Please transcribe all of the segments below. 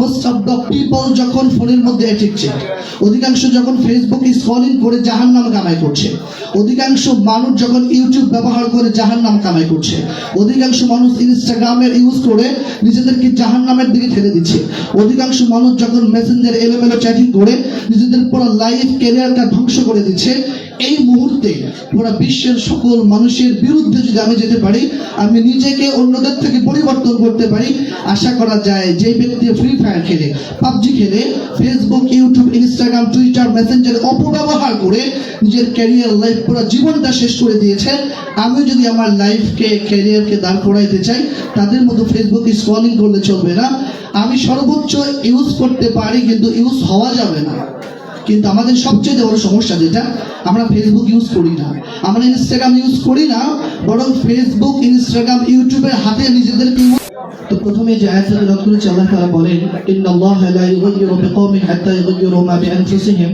Most of the people যখন ফোনের মধ্যে অধিকাংশ যখন ফেসবুক স্ক্রলিং করে জাহান নাম কামাই করছে, অধিকাংশ মানুষ যখন ইউটিউব ব্যবহার করে জাহান নাম কামাই করছে, অধিকাংশ মানুষ ইনস্টাগ্রামের ইউজ করে নিজেদেরকে জাহান নামের দিকে ঠেলে দিচ্ছে, অধিকাংশ মানুষ যখন মেসেঞ্জার এলোমেলো চ্যাটিং করে নিজেদের পুরো লাইফ ক্যারিয়ারটা ধ্বংস করে দিচ্ছে এই মুহূর্তে পুরো বিশ্বের সকল মানুষের বিরুদ্ধে যদি আমি যেতে পারি, আমি নিজেকে অন্যদের থেকে পরিবর্তন করতে পারি, আশা করা যায় যে ব্যক্তি ফ্রি ফায়ার খেলে, পাবজি খেলে Facebook YouTube Instagram Twitter Messenger অপব্যবহার করে নিজের ক্যারিয়ার লাইফ পুরো জীবনটা শেষ করে দিয়েছে। আমি যদি আমার লাইফকে ক্যারিয়ারকে দাঁড় করাইতে চাই, তাদের মতো ফেসবুক স্ক্রলিং করলে চলবে না। আমি সর্বোচ্চ ইউজ করতে পারি, কিন্তু ইউজ হওয়া যাবে না। কিন্তু আমাদের সবচেয়ে বড় সমস্যা যেটা, আমরা ফেসবুক ইউজ করি না। আমরা ইনস্টাগ্রাম ইউজ করি না, বরং ফেসবুক ইনস্টাগ্রাম ইউটিউবের হাতে নিজেদেরকে তো প্রথমে যে আয়াতটা লক্ষ্য করেছি আল্লাহ লা ইউগাইয়িরু বিকওমিন হাত্তা ইউগাইয়িরু মা বিআনফুসিহিম।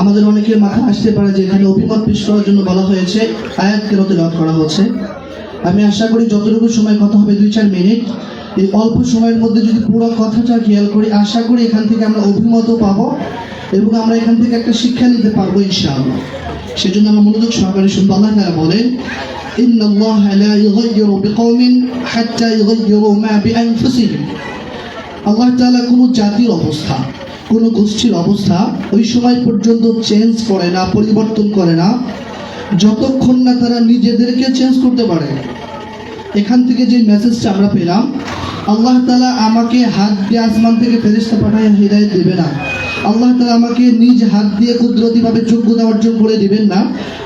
আমাদের অনেকের মাথা আসতে পারে যে এখানে অভিমত পেশ করার জন্য বলা হয়েছে আয়াত কেরতে লক্ষ্য করা হচ্ছে। আমি আশা করি যতটুকু সময় কথা হবে, দুই চার মিনিট। এই অল্প সময়ের মধ্যে যদি পুরো কথাটা খেয়াল করি আশা করি এখান থেকে আমরা অভিমতও পাবো এবং আমরা এখান থেকে একটা শিক্ষা নিতে পারবো ইনশাআল্লাহ সেজন্য আমরা মনোযোগ সহকারে শুনবো আল্লাহ তাআলা বলেন إن الله لا يغير بقوم حتى يغيروا ما بأنفسهم আল্লাহ তাআলা কোনো জাতির অবস্থা কোনো গোষ্ঠীর অবস্থা ওই সময় পর্যন্ত চেঞ্জ করে না পরিবর্তন করে না যতক্ষণ না তারা নিজেদেরকে চেঞ্জ করতে পারে এখান থেকে যে মেসেজটা আমরা পেলাম আল্লাহ তালা আমাকে হাত দিয়ে আসমান থেকে ফেরিস্তা পাঠায় হৃদায়ত দেবে না। আল্লাহ তালা আমাকে নিজ হাত দিয়ে কুদরতিভাবে যোগ্যতা অর্জন করে দিবেন না।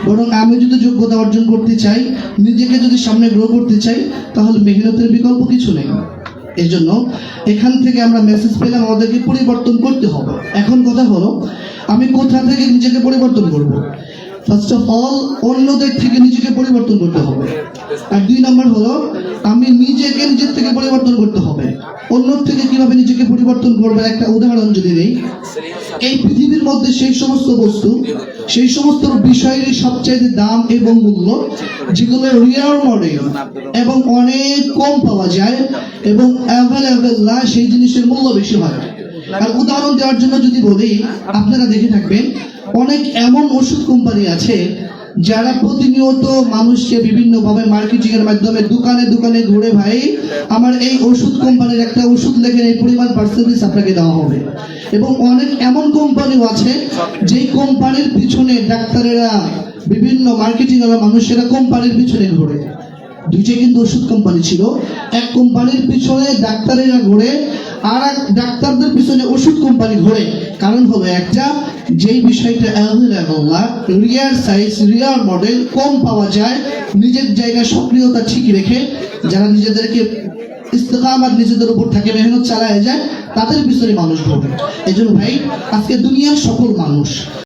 বরং আমি যদি যোগ্যতা অর্জন করতে চাই, নিজেকে যদি সামনে গ্রো করতে চাই, তাহলে মেহনতের বিকল্প কিছু নেই। এই জন্য এখান থেকে আমরা মেসেজ পেলাম আমাদেরকে পরিবর্তন করতে হবে। এখন কথা হলো, আমি কোথা থেকে নিজেকে পরিবর্তন করব? ফার্স্ট অফ অল অন্যদের থেকে নিজেকে পরিবর্তন করতে হবে। আর দুই নম্বর হলো, আমি নিজেকে নিজের থেকে পরিবর্তন করতে হবে। অন্য থেকে কীভাবে নিজেকে পরিবর্তন করবে, একটা উদাহরণ যদি নেই। এই পৃথিবীর মধ্যে সেই সমস্ত বস্তু, সেই সমস্ত বিষয়ের সবচাইতে দাম এবং মূল্য, যেগুলো রিয়ার মডেল এবং অনেক কম পাওয়া যায় এবং অ্যাভেলেবেল না, সেই জিনিসের মূল্য বেশি হয়। আর উদাহরণ দেওয়ার জন্য যদি বলি, আপনারা দেখে থাকবেন, অনেক এমন ওষুধ কোম্পানি আছে যারা প্রতিনিয়ত মানুষকে বিভিন্নভাবে মার্কেটিং এর মাধ্যমে দোকানে দোকানে ঘুরে, ভাই, আমার এই ওষুধ কোম্পানির একটা ওষুধ লেখেন, এই পরিমাণ পার্সেন্টেজ আপনাকে দেওয়া হবে। এবং অনেক এমন কোম্পানিও আছে, যেই কোম্পানির পিছনে ডাক্তারেরা, বিভিন্ন মার্কেটিং ওয়ালা মানুষেরা কোম্পানির পিছনে ঘোরে। দুইটা কিন্তু ওষুধ কোম্পানি ছিল। এক কোম্পানির পিছনে ডাক্তারেরা ঘুরে আর এক ডাক্তারদের পিছনে ওষুধ কোম্পানি ঘোরে কারণ হলো একটা, যেই বিষয়টা আলহামদুলিল্লাহ রিয়ার সাইজ রিয়ার মডেল কম পাওয়া যায়, নিজের জায়গায় সক্রিয়তা ঠিক রেখে যারা নিজেদেরকে ইস্তেকামাত নিজেদের উপর থাকে, মেহনত চালায় যায়, তাদের পিছনে মানুষ ঘটে এই ভাই, আজকে দুনিয়ার সকল মানুষ